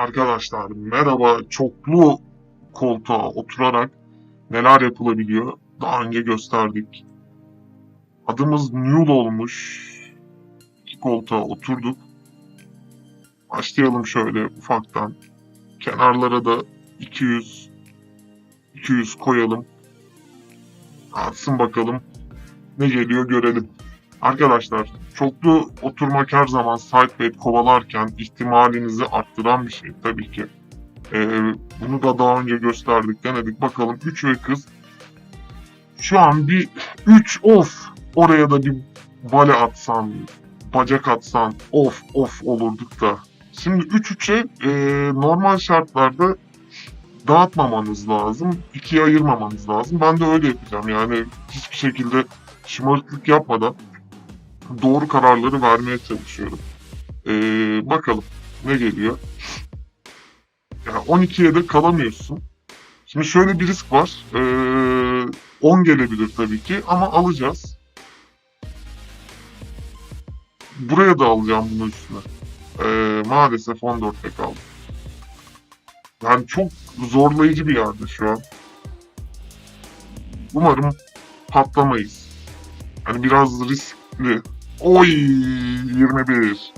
Arkadaşlar merhaba çoklu koltuğa oturarak neler yapılabiliyor daha önce gösterdik. Adımız Newell olmuş. İki koltuğa oturduk. Başlayalım şöyle ufaktan. Kenarlara da 200 200 koyalım. Atsın bakalım. Ne geliyor görelim. Arkadaşlar çoklu oturmak her zaman sidebed kovalarken ihtimalinizi arttıran bir şey tabii ki. Ee, bunu da daha önce gösterdik, denedik. Bakalım 3 ve kız. Şu an bir 3 of oraya da bir bale atsan, bacak atsan of of olurduk da. Şimdi 3-3'e e, normal şartlarda dağıtmamanız lazım. ikiye ayırmamanız lazım. Ben de öyle yapacağım. Yani hiçbir şekilde şımarıklık yapmadan doğru kararları vermeye çalışıyorum. Ee, bakalım ne geliyor. Ya 12'ye de kalamıyorsun. Şimdi şöyle bir risk var. Ee, 10 gelebilir tabii ki ama alacağız. Buraya da alacağım bunu üstüne. Ee, maalesef 14'te kaldım. Yani çok zorlayıcı bir yerde şu an. Umarım patlamayız. Hani biraz riskli. Oy 21.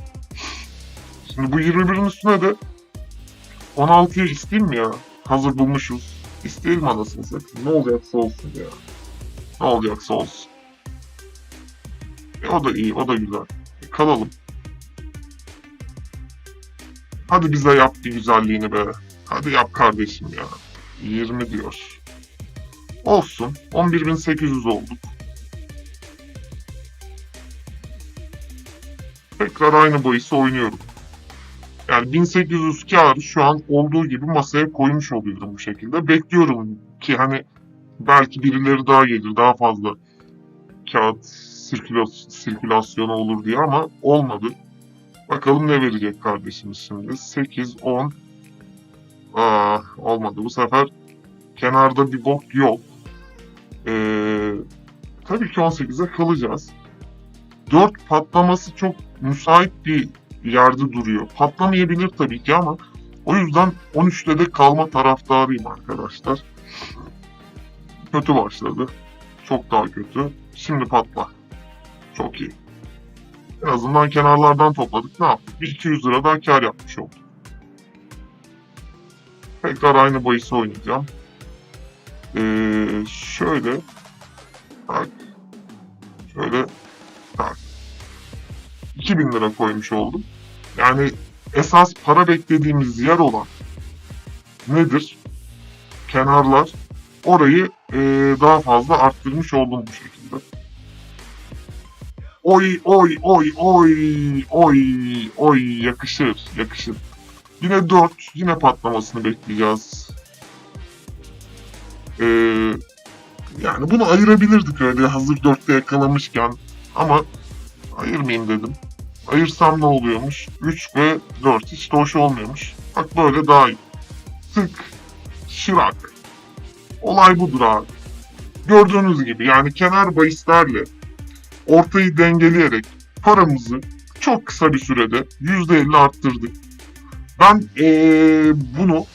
Şimdi bu 21'in üstüne de 16'ya isteyeyim mi ya? Hazır bulmuşuz. İsteyelim anasını satayım. Ne olacaksa olsun ya. Ne olacaksa olsun. E, o da iyi, o da güzel. E, kalalım. Hadi bize yap bir güzelliğini be. Hadi yap kardeşim ya. 20 diyor. Olsun. 11.800 olduk. Tekrar aynı bahisi oynuyorum. Yani 1800 kağıdı şu an olduğu gibi masaya koymuş oluyorum bu şekilde. Bekliyorum ki hani belki birileri daha gelir, daha fazla kağıt sirkülas- sirkülasyonu olur diye ama olmadı. Bakalım ne verecek kardeşimiz şimdi. 8, 10. Aa, olmadı bu sefer. Kenarda bir bok yok. Ee, tabii ki 18'e kalacağız. 4 patlaması çok müsait bir yerde duruyor. Patlamayabilir tabii ki ama o yüzden 13'te de kalma taraftarıyım arkadaşlar. Kötü başladı. Çok daha kötü. Şimdi patla. Çok iyi. En azından kenarlardan topladık. Ne yaptık? Bir 200 lira daha kar yapmış olduk. Tekrar aynı bahisi oynayacağım. Ee, şöyle tak şöyle 2000 lira koymuş oldum. Yani esas para beklediğimiz yer olan nedir? Kenarlar. Orayı e, daha fazla arttırmış oldum bu şekilde. Oy oy oy oy oy oy yakışır yakışır. Yine 4 yine patlamasını bekleyeceğiz. Ee, yani bunu ayırabilirdik öyle hazır 4'te yakalamışken ama ayırmayayım dedim. Ayırsam ne oluyormuş? 3 ve 4 hiç de hoş olmuyormuş. Bak böyle daha iyi. Tık, şırak. Olay budur abi. Gördüğünüz gibi yani kenar bahislerle ortayı dengeleyerek paramızı çok kısa bir sürede %50 arttırdık. Ben ee, bunu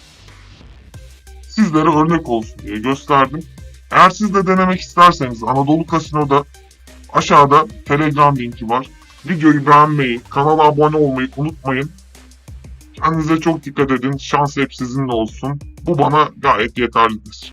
sizlere örnek olsun diye gösterdim. Eğer siz de denemek isterseniz Anadolu Kasino'da aşağıda Telegram linki var. Videoyu beğenmeyi, kanala abone olmayı unutmayın. Kendinize çok dikkat edin. Şans hep sizinle olsun. Bu bana gayet yeterlidir.